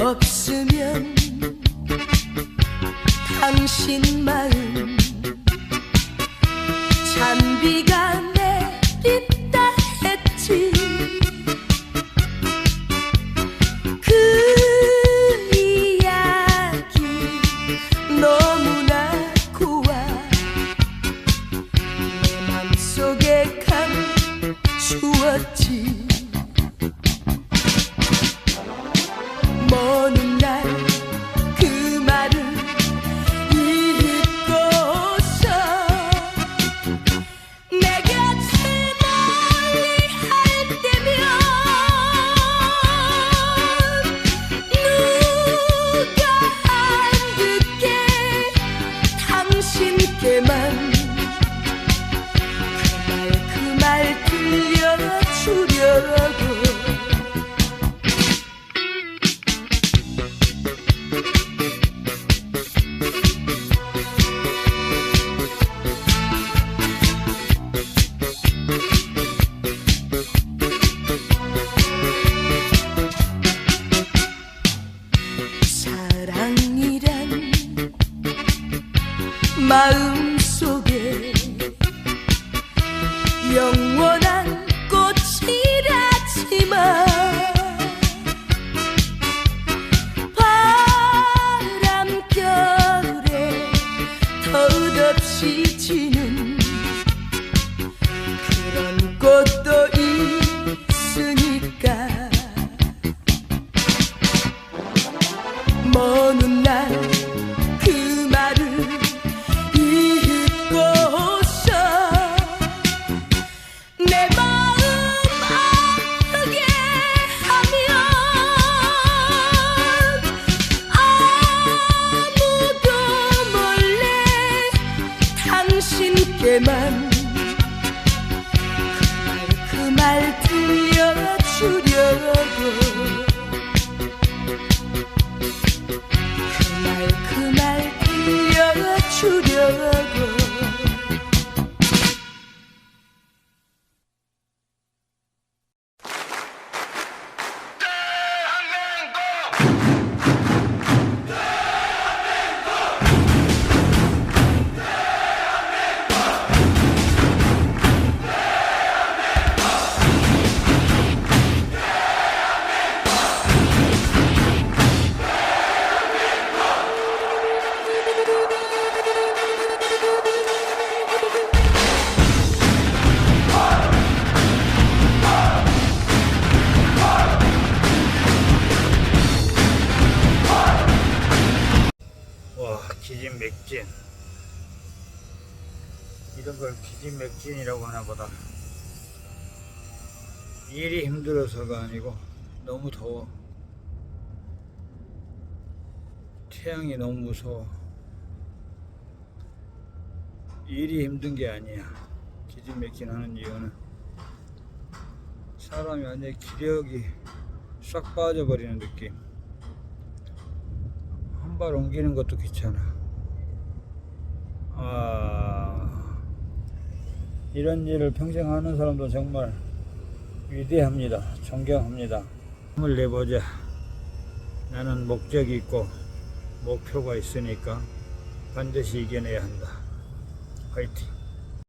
없으면 당신 마음 잔비가 내린다 했지. 그 이야기 너무나 고와 내 맘속에 감추었지 들려주려고 사랑이란 마음 당신께만 그 말 그 말 들려주려고. 그 말 그 말 들려주려고 기진 맥진. 이런 걸 기진 맥진이라고 하나 보다. 일이 힘들어서가 아니고 너무 더워. 태양이 너무 무서워. 일이 힘든 게 아니야. 기진 맥진 하는 이유는 사람이 완전히 기력이 싹 빠져버리는 느낌. 한 발 옮기는 것도 귀찮아. 아, 이런 일을 평생 하는 사람도 정말 위대합니다. 존경합니다. 힘을 내보자. 나는 목적이 있고 목표가 있으니까 반드시 이겨내야 한다. 화이팅!